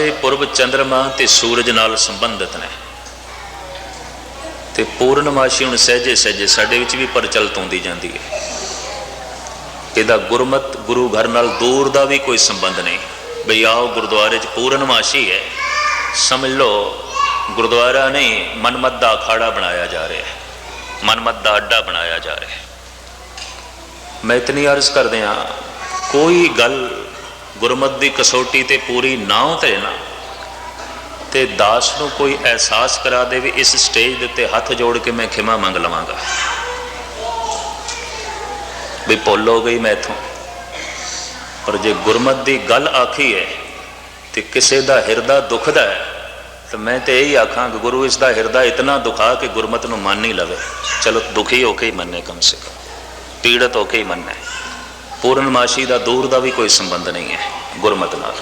ਸਾਰੇ ਪੁਰਬ ਚੰ드ਰਮਾ ਤੇ ਸੂਰਜ ਨਾਲ ਸੰਬੰਧਿਤ ਨੇ। ਤੇ ਪੂਰਨਮਾਸ਼ੀ ਹੁਣ ਸਹਿਜੇ ਸਹਿਜੇ ਸਾਡੇ ਵਿੱਚ ਵੀ ਪ੍ਰਚਲਿਤ ਹੁੰਦੀ ਜਾਂਦੀ ਹੈ। ਇਹਦਾ ਗੁਰਮਤ ਗੁਰੂ ਘਰ ਨਾਲ ਦੂਰ ਦਾ ਵੀ ਕੋਈ ਸੰਬੰਧ ਨਹੀਂ। ਬਈ ਆਓ ਗੁਰਦੁਆਰੇ 'ਚ ਪੂਰਨਮਾਸ਼ੀ ਹੈ। ਸਮਝ ਲਓ, ਗੁਰਦੁਆਰਾ ਨਹੀਂ ਮਨਮਤ ਦਾ ਅਖਾੜਾ ਬਣਾਇਆ ਜਾ ਰਿਹਾ ਹੈ। ਮਨਮਤ ਦਾ ਅੱਡਾ ਬਣਾਇਆ ਜਾ ਰਿਹਾ ਹੈ। ਮੈਂ ਇਤਨੀ ਅਰਜ਼ ਕਰਦੇ ਹਾਂ, ਕੋਈ ਗੱਲ ਗੁਰਮਤ ਦੀ ਕਸੌਟੀ ਤੇ ਪੂਰੀ ਨਾ ਉਤਰੇ ਨਾ। ਤੇ ਦਾਸ ਨੂੰ ਕੋਈ ਅਹਿਸਾਸ ਕਰਾ ਦੇ ਵੀ ਇਸ ਸਟੇਜ ਦੇ ਉੱਤੇ ਹੱਥ ਜੋੜ ਕੇ ਮੈਂ ਖਿਮਾ ਮੰਗ ਲਵਾਂਗਾ। ਵੀ ਭੁੱਲ ਹੋ ਗਈ ਮੈਂ ਇਥੋਂ। ਪਰ ਜੇ ਗੁਰਮਤ ਦੀ ਗੱਲ ਆਖੀ ਹੈ ਤੇ ਕਿਸੇ ਦਾ ਹਿਰਦਾ ਦੁਖਦਾ ਹੈ, ਤਾਂ ਮੈਂ ਤੇ ਇਹੀ ਆਖਾਂ ਕਿ ਗੁਰੂ ਇਸ ਦਾ ਹਿਰਦਾ ਇਤਨਾ ਦੁਖਾ ਕਿ ਗੁਰਮਤ ਨੂੰ ਮੰਨ ਨਹੀਂ ਲਵੇ। ਚਲੋ ਦੁਖੀ ਹੋ ਕੇ ਹੀ ਮੰਨੇ ਕਮ ਸੇ ਕਮ। ਪੀੜਤ ਹੋ ਕੇ ਹੀ ਮੰਨੇ। ਪੂਰਨਮਾਸ਼ੀ ਦਾ ਦੂਰ ਦਾ ਵੀ ਕੋਈ ਸੰਬੰਧ ਨਹੀਂ ਹੈ ਗੁਰਮਤ ਨਾਲ।